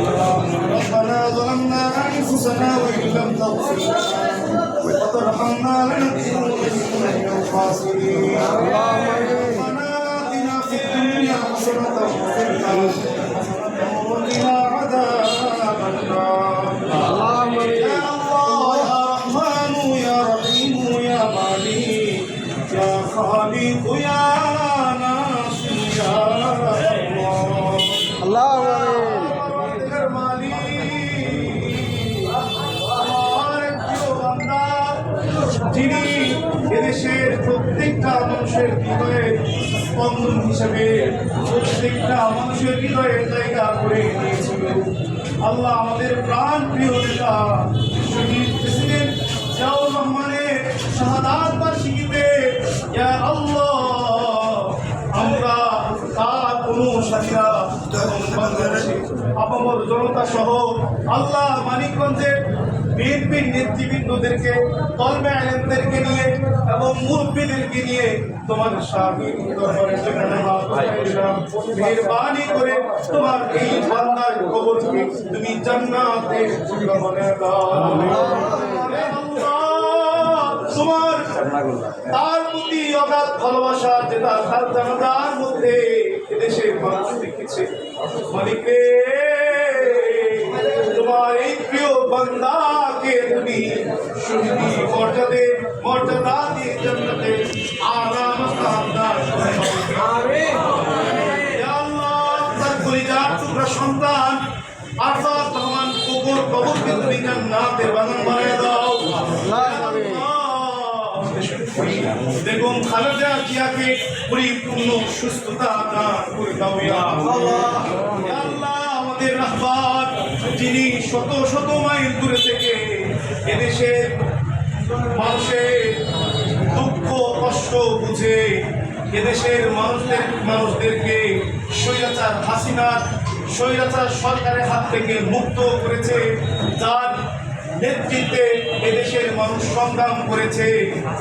ربنا ظلمنا أنفسنا وإن لم تغفر لنا وترحمنا لنكونن من الخاسرين. ربنا آتنا في الدنيا حسنة وفي الآخرة حسنة وقنا عذاب النار. يا الله يا رحمن يا رحيم يا مالك يا خالق يا প্রত্যেকটা মানুষের হৃদয়ে স্পন্দন হিসেবে প্রত্যেকটা মানুষের হৃদয়ে জায়গা করে নিয়েছিল। আল্লাহ আমাদের প্রাণ প্রিয় নেতা, শহীদ প্রেসিডেন্ট জিয়াউর রহমানের শাহাদাত বার্ষিকীতে আল্লাহ, আমরা তার অনুসারীরা এবং বাংলাদেশে, আপামর জনতা সহ আল্লাহ মানিকগঞ্জের নেতৃবৃন্দদেরকে নিয়ে এবং মুরব্বীদেরকে নিয়ে তোমার। মেহেরবানি করে তোমার এই বান্দার কবরকে তুমি জান্নাতে তোমার তার প্রতি অগাধ ভালোবাসা যেটা তার জানাজার মধ্যে এদেশের মানুষ দেখেছে। মালিকে মর্যাদে খালেদা জিয়াকে পরিপূর্ণ সুস্থতা দান করে দাও আল্লাহ, আমাদের রাহবার যিনি শত শত মাইল দূরে থেকে এদেশের মানুষের দুঃখ, কষ্ট বুঝে এদেশের মানুষদের, মানুষদেরকে স্বৈরাচার, হাসিনার স্বৈরাচার সরকারের হাত থেকে মুক্ত করেছে, যার নেতৃত্বে এদেশের মানুষ সংগ্রাম করেছে,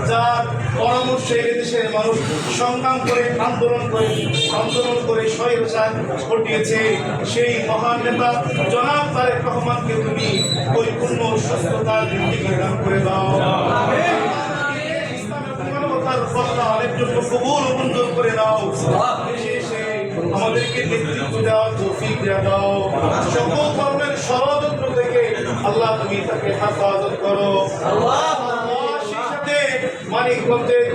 যার পরামর্শে এদেশের মানুষ সংগ্রাম করে, আন্দোলন করে আন্দোলন করে স্বৈরাচার ঘটিয়েছে। সেই মহান নেতা জনাব তারেক রহমানকে তুমি পরিপূর্ণ সুস্থতার দিকে দান করে দাও। করে দাও। আমাদেরকে নেতৃত্ব দেওয়ার তৌফিক দাও। সকল ধর্মের থেকে আল্লাহ তুমি তাকে হেফাজত করো। সাথে মানিকগঞ্জের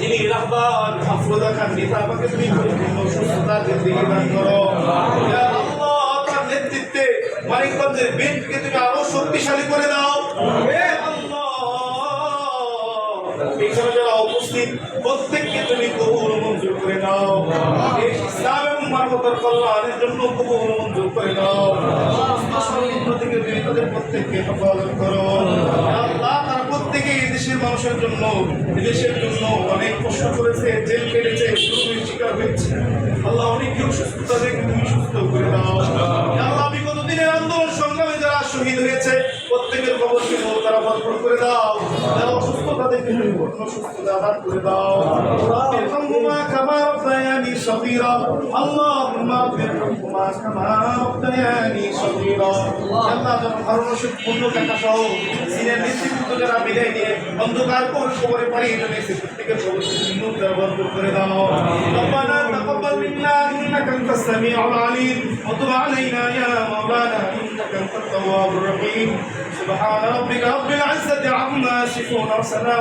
যিনি রাহবার আফরোজা খান নেতা আমাকে তুমি পরিপূর্ণ সুস্থতা জিন্দিগি দান করো। আল্লাহ। তার নেতৃত্বে মানিকগঞ্জের বিএনপিকে তুমি আরও শক্তিশালী করে দাও। হে আল্লাহ। এখানে যারা উপস্থিত প্রত্যেককে তুমি কবুল মঞ্জুর করে দাও। ইসলাম এবং মানবতার কল্যাণের জন্য কবুল মঞ্জুর করে দাও। তাদের প্রত্যেককে হেফাজত করো। আল্লাহ তারা প্রত্যেকে দেশের মানুষের জন্য দেশের জন্য অনেক কষ্ট করেছে, জেল কেটেছে শিকার হয়েছে। আল্লাহ অনেক কেউ সুস্থতা দেখে তুমি সুস্থ করে দাও। আল্লাহ, বিগত দিনের আন্দোলন সংগ্রামে যারা শহীদ হয়েছে, প্রত্যেকের কবরকে তারা ভরপুর করে দাও। যারা অসুস্থ তাদেরকে তুমি পূর্ণ সুস্থতা দান করে দাও ارحمهما كما ربياني صغيرا اللهم ارحمهما كما ربياني صغيرا আল্লাহ যেন ভারতবর্ষের পূর্ণ টাকা সহ সিনের নেতৃত্ব যারা বিদায় দিয়ে অন্ধকার কোন খবরে পালিয়ে চলে এসে প্রত্যেকের কবরকে তুমি নূর দ্বারা বর্পণ করে দাও ربنا تقبل منا انك انت السميع العليم وتب علينا يا مولانا انك انت التواب الرحيم سبحان ربك رب العزة عما يصفون وسلام